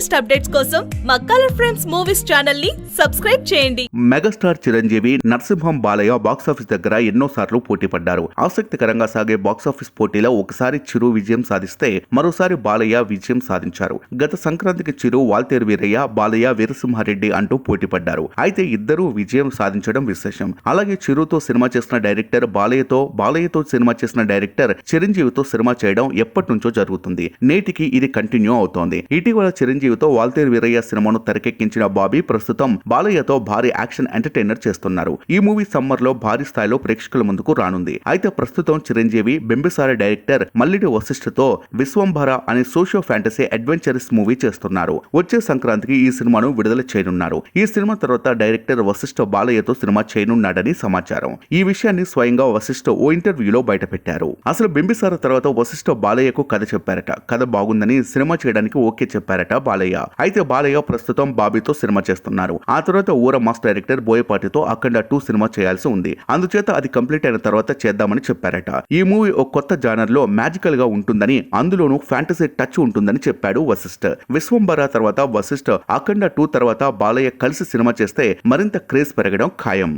Latest updates కోసం మా colour frames movies ఛానల్ని సబ్స్క్రైబ్ చేయండి. Megastar Chiranjeevi Narasimham Balayya box office దగ్గర ఎన్నోసార్లు పోటీ పడ్డారు. ఆసక్తికరంగా సాగే బాక్సాఫీస్ పోటీలో ఒకసారి చిరు విజయం సాధిస్తే మరోసారి బాలయ్య విజయం సాధించారు. గత సంక్రాంతికి చిరు వాల్తేరు వీరయ్య బాలయ్య వీరసింహారెడ్డి అంటూ పోటీ పడ్డారు. అయితే ఇద్దరూ విజయం సాధించడం విశేషం. అలాగే చిరుతో సినిమా చేసిన డైరెక్టర్ బాలయ్యతో బాలయ్యతో సినిమా చేసిన డైరెక్టర్ చిరంజీవితో సినిమా చేయడం ఎప్పటి నుంచో జరుగుతుంది. నేటికి ఇది కంటిన్యూ అవుతోంది. ఇటీవల చిరంజీవి చిరంజీవితో వాల్తేరు వీరయ్య సినిమాను తెరకెక్కించిన బాబీ ప్రస్తుతం బాలయ్యతో భారీ యాక్షన్ ఎంటర్టైనర్ చేస్తున్నారు. ఈ మూవీ సమ్మర్లో భారీ స్థాయిలో ప్రేక్షకుల ముందుకు రానుంది. అయితే ప్రస్తుతం చిరంజీవి బింబిసార డైరెక్టర్ మల్లిడి వశిష్ఠతో విశ్వంభర అనే సోషియో ఫ్యాంటసీ అడ్వెంచరస్ మూవీ చేస్తున్నారు. వచ్చే సంక్రాంతికి ఈ సినిమాను విడుదల చేయనున్నారు. ఈ సినిమా తర్వాత డైరెక్టర్ వశిష్ఠ బాలయ్యతో సినిమా చేయనున్నాడని సమాచారం. ఈ విషయాన్ని స్వయంగా వశిష్ఠ ఓ ఇంటర్వ్యూలో బయటపెట్టారు. అసలు బింబిసార తర్వాత వశిష్ఠ బాలయ్యకు కథ చెప్పారట. కథ బాగుందని సినిమా చేయడానికి ఓకే చెప్పారట బాలయ్య. బాలయ్య. అయితే బాలయ్య ప్రస్తుతం బాబీతో సినిమా చేస్తున్నారు. ఆ తర్వాత ఊర మాస్ డైరెక్టర్ బోయపాటితో అఖండ టూ సినిమా చేయాల్సి ఉంది. అందుచేత అది కంప్లీట్ అయిన తర్వాత చేద్దామని చెప్పారట. ఈ మూవీ ఒక కొత్త జానర్లో మ్యాజికల్గా ఉంటుందని అందులోనూ ఫ్యాంటసీ టచ్ ఉంటుందని చెప్పాడు వశిష్ఠ. విశ్వంబర తర్వాత వశిష్ఠ అఖండ టూ తర్వాత బాలయ్య కలిసి సినిమా చేస్తే మరింత క్రేజ్ పెరగడం ఖాయం.